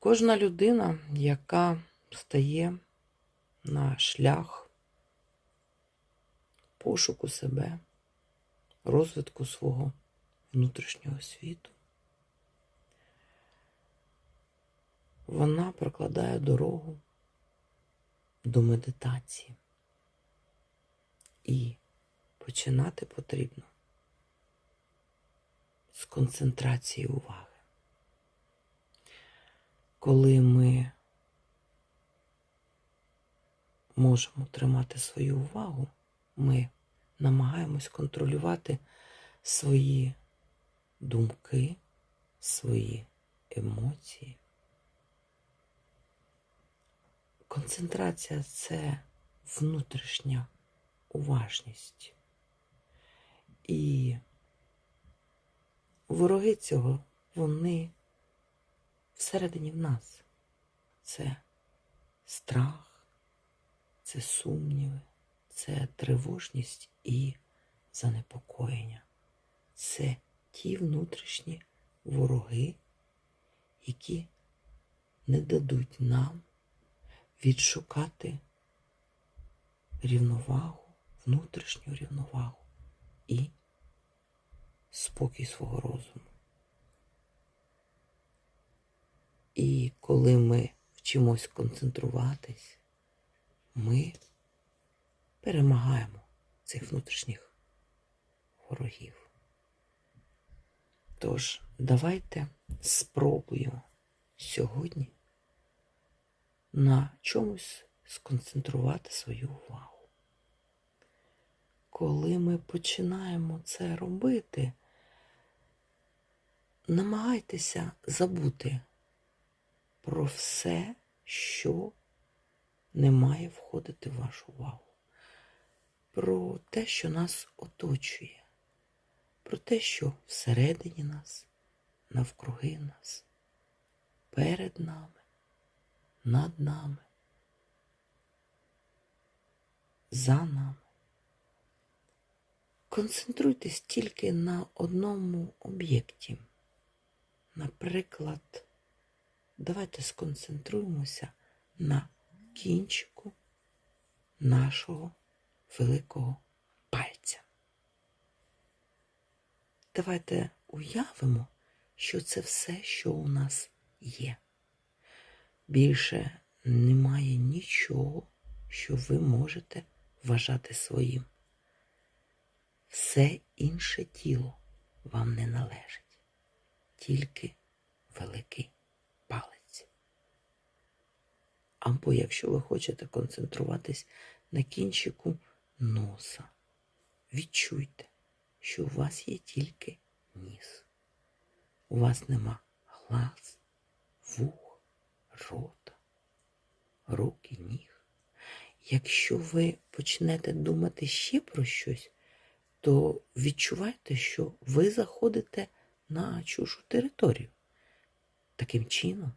Кожна людина, яка стає на шлях пошуку себе, розвитку свого внутрішнього світу, вона прокладає дорогу до медитації. І починати потрібно з концентрації уваги. Коли ми можемо тримати свою увагу, ми намагаємось контролювати свої думки, свої емоції. Концентрація це внутрішня уважність. І вороги цього, вони всередині в нас. Це страх, це сумніви, це тривожність і занепокоєння. Це ті внутрішні вороги, які не дадуть нам відшукати рівновагу, внутрішню рівновагу і спокій свого розуму. І коли ми вчимось концентруватись, ми перемагаємо цих внутрішніх ворогів. Тож, давайте спробуємо сьогодні на чомусь сконцентрувати свою увагу. Коли ми починаємо це робити, намагайтеся забути про все, що не має входити в вашу увагу, про те, що нас оточує, про те, що всередині нас, навкруги нас, перед нами, над нами, за нами. Концентруйтесь тільки на одному об'єкті. Наприклад, давайте сконцентруємося на кінчику нашого великого пальця. Давайте уявимо, що це все, що у нас є. Більше немає нічого, що ви можете вважати своїм. Все інше тіло вам не належить, тільки великий Або якщо ви хочете концентруватись на кінчику носа, відчуйте, що у вас є тільки ніс. У вас нема глаз, вух, рота, рук і ніг. Якщо ви почнете думати ще про щось, то відчувайте, що ви заходите на чужу територію. Таким чином,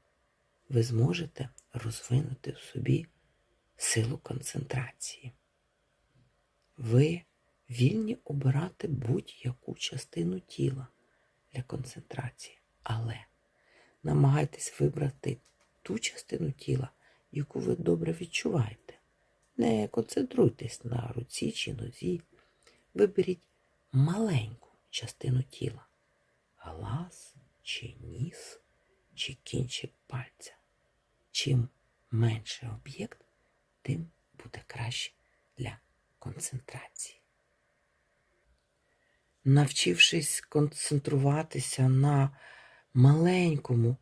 ви зможете розвинути в собі силу концентрації. Ви вільні обирати будь-яку частину тіла для концентрації, але намагайтесь вибрати ту частину тіла, яку ви добре відчуваєте. Не концентруйтесь на руці чи нозі. Виберіть маленьку частину тіла. Глаз чи ніс, чи кінчик пальця. Чим менший об'єкт, тим буде краще для концентрації. Навчившись концентруватися на маленькому,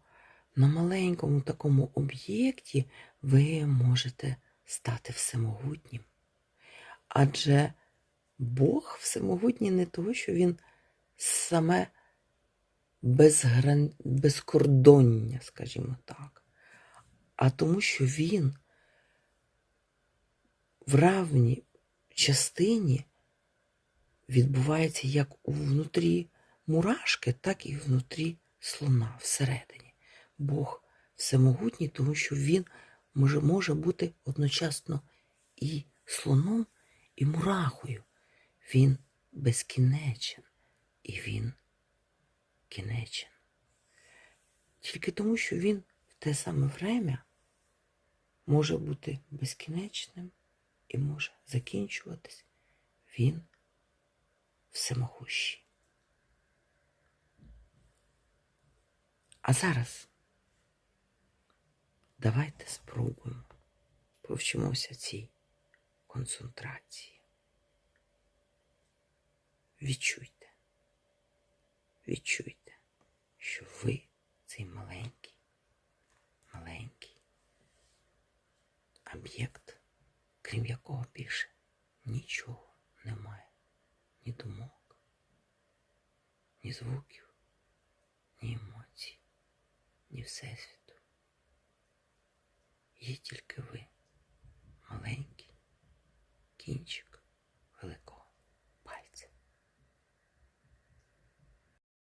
на маленькому такому об'єкті, ви можете стати всемогутнім. Адже Бог всемогутній не того, що Він саме безгран... безкордоння, скажімо так, а тому, що Він в равній частині відбувається як у внутрі мурашки, так і внутрі слона всередині. Бог всемогутній, тому що Він може, може бути одночасно і слоном, і мурахою. Він безкінечен і він кінечен. Тільки тому, що він в те саме время може бути безкінечним і може закінчуватись. Він всемогущий. А зараз давайте спробуємо повчимося цій концентрації. Відчуйте, відчуйте, що ви цей маленький, маленький об'єкт, крім якого більше нічого немає, ні думок, ні звуків, ні емоцій, ні всесвіту. Є тільки ви, маленький кінчик великого